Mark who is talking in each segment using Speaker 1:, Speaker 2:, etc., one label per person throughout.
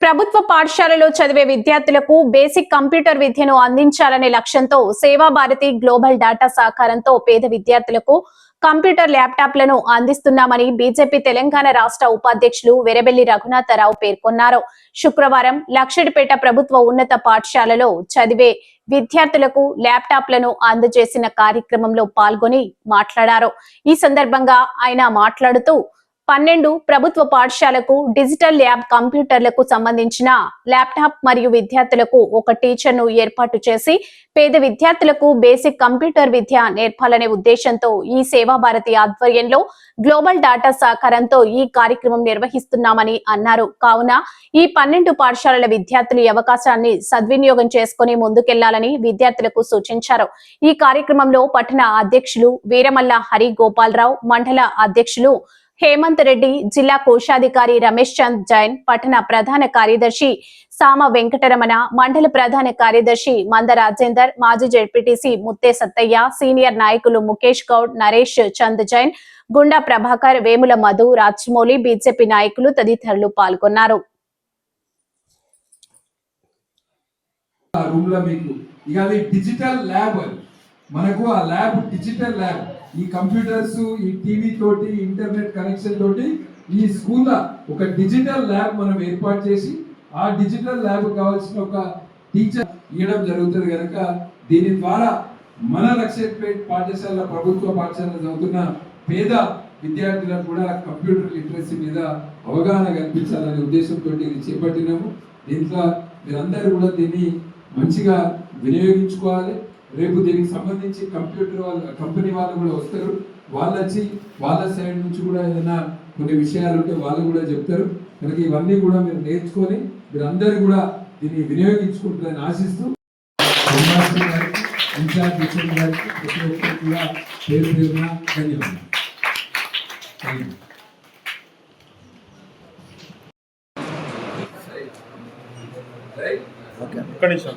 Speaker 1: ప్రభుత్వ పాఠశాలలో చదివే విద్యార్థులకు బేసిక్ కంప్యూటర్ విద్యను అందించాలనే లక్ష్యంతో సేవా భారతి గ్లోబల్ డేటా సహకారంతో పేద విద్యార్థులకు కంప్యూటర్ ల్యాప్టాప్లను అందిస్తున్నామని బీజేపీ తెలంగాణ రాష్ట్ర ఉపాధ్యక్షులు వెరబెల్లి రఘునాథరావు పేర్కొన్నారు. శుక్రవారం లక్షడిపేట ప్రభుత్వ ఉన్నత పాఠశాలలో చదివే విద్యార్థులకు ల్యాప్టాప్లను అందజేసిన కార్యక్రమంలో పాల్గొని మాట్లాడారు. ఈ సందర్భంగా ఆయన మాట్లాడుతూ పన్నెండు ప్రభుత్వ పాఠశాలకు డిజిటల్ ల్యాబ్ కంప్యూటర్లకు సంబంధించిన ల్యాప్టాప్ మరియు విద్యార్థులకు ఒక టీచర్ను ఏర్పాటు చేసి పేద విద్యార్థులకు బేసిక్ కంప్యూటర్ విద్య నేర్పాలనే ఉద్దేశంతో ఈ సేవా భారతి ఆధ్వర్యంలో గ్లోబల్ డాటా సహకారంతో ఈ కార్యక్రమం నిర్వహిస్తున్నామని అన్నారు. కావున ఈ పన్నెండు పాఠశాలల విద్యార్థులు అవకాశాన్ని సద్వినియోగం చేసుకుని ముందుకెళ్ళాలని విద్యార్థులకు సూచించారు. ఈ కార్యక్రమంలో పట్టణ అధ్యక్షులు వీరమల్ల హరి గోపాలరావు మండల అధ్యక్షులు హేమంత్ రెడ్డి జిల్లా కోశాధికారి రమేష్ చంద్ జైన్ పట్టణ ప్రధాన కార్యదర్శి సామ వెంకటరమణ మండల ప్రధాన కార్యదర్శి మంద రాజేందర్ మాజీ జడ్పీటీసీ ముత్తే సత్తయ్య సీనియర్ నాయకులు ముఖేష్ గౌడ్ నరేష్ చంద్ జైన్ గుండా ప్రభాకర్ వేముల మధు రాజ్మౌళి బీజేపీ నాయకులు తదితరులు పాల్గొన్నారు.
Speaker 2: డిజిటల్ ల్యాబ్ మనకు ఆ ల్యాబ్ డిజిటల్ ల్యాబ్. ఈ కంప్యూటర్స్ ఈ టీవీ తోటి ఇంటర్నెట్ కనెక్షన్ తోటి ఈ స్కూల్ ఒక డిజిటల్ ల్యాబ్ మనం ఏర్పాటు చేసి ఆ డిజిటల్ ల్యాబ్ కావాల్సిన ఒక టీచర్ ఇవ్వడం జరుగుతుంది కనుక దీని ద్వారా మన లక్ష్యపేట పాఠశాల ప్రభుత్వ పాఠశాల చదువుతున్న పేద విద్యార్థులకు కూడా కంప్యూటర్ లిటరసీ మీద అవగాహన కల్పించాలనే ఉద్దేశంతో ఇది చేపట్టినాము. దీంట్లో మీరందరూ కూడా దీన్ని మంచిగా వినియోగించుకోవాలి. రేపు దీనికి సంబంధించి కంప్యూటర్ వాళ్ళ కంపెనీ వాళ్ళు కూడా వస్తారు. వాళ్ళు వచ్చి వాళ్ళ సైడ్ నుంచి కూడా ఏదైనా కొన్ని విషయాలు ఉంటే వాళ్ళు కూడా చెప్తారు. కనుక ఇవన్నీ కూడా మీరు నేర్చుకొని మీరు అందరూ కూడా దీన్ని వినియోగించుకుంటారని ఆశిస్తూ ఇన్ఛార్జ్ కిషన్ గారికి ప్రతి కూడా పేరు పేరున ధన్యవాదాలు.
Speaker 3: ఒక్క నిమిషం.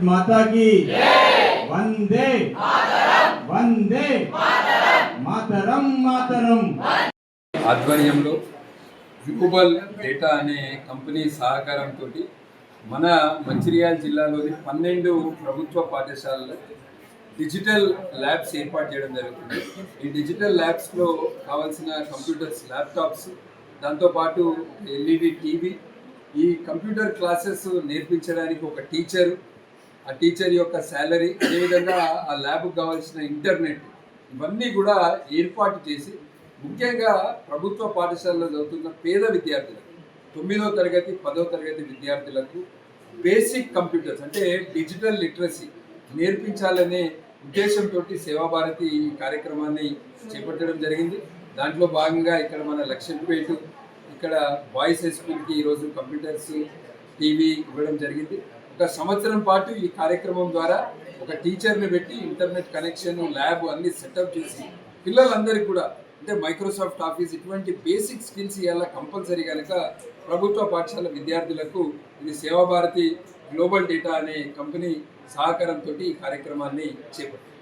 Speaker 3: భారత్ మాతాకి వందే. వందే. మాతరం. మాతరం
Speaker 2: ఆధ్వర్యంలో గ్లోబల్ డేటా అనే కంపెనీ సహకారంతో మన మంచిర్యాల జిల్లాలోని పన్నెండు ప్రభుత్వ పాఠశాలలో డిజిటల్ ల్యాబ్స్ ఏర్పాటు చేయడం జరుగుతుంది. ఈ డిజిటల్ ల్యాబ్స్లో కావలసిన కంప్యూటర్స్ ల్యాప్టాప్స్ దాంతోపాటు ఎల్ఈడి టీవీ ఈ కంప్యూటర్ క్లాసెస్ నేర్పించడానికి ఒక టీచరు ఆ టీచర్ యొక్క శాలరీ అదేవిధంగా ఆ ల్యాబ్కి కావాల్సిన ఇంటర్నెట్ ఇవన్నీ కూడా ఏర్పాటు చేసి ముఖ్యంగా ప్రభుత్వ పాఠశాలలో చదువుతున్న పేద విద్యార్థులకు తొమ్మిదో తరగతి పదో తరగతి విద్యార్థులకు బేసిక్ కంప్యూటర్స్ అంటే డిజిటల్ లిటరసీ నేర్పించాలనే ఉద్దేశంతో సేవాభారతి ఈ కార్యక్రమాన్ని చేపట్టడం జరిగింది. దాంట్లో భాగంగా ఇక్కడ మన లక్ష్మీపేట ఇక్కడ బాయ్స్ హై స్కూల్కి ఈరోజు కంప్యూటర్స్ టీవీ ఇవ్వడం జరిగింది. ఒక సంవత్సరం పాటు ఈ కార్యక్రమం ద్వారా ఒక టీచర్ని పెట్టి ఇంటర్నెట్ కనెక్షన్ ల్యాబ్ అన్ని సెటప్ చేసి పిల్లలందరికీ కూడా అంటే మైక్రోసాఫ్ట్ ఆఫీస్ ఇటువంటి బేసిక్ స్కిల్స్ ఇవాళ కంపల్సరీ కనుక ప్రభుత్వ పాఠశాల విద్యార్థులకు ఇది సేవాభారతి గ్లోబల్ డేటా అనే కంపెనీ సహకారంతో ఈ కార్యక్రమాన్ని చేపట్టింది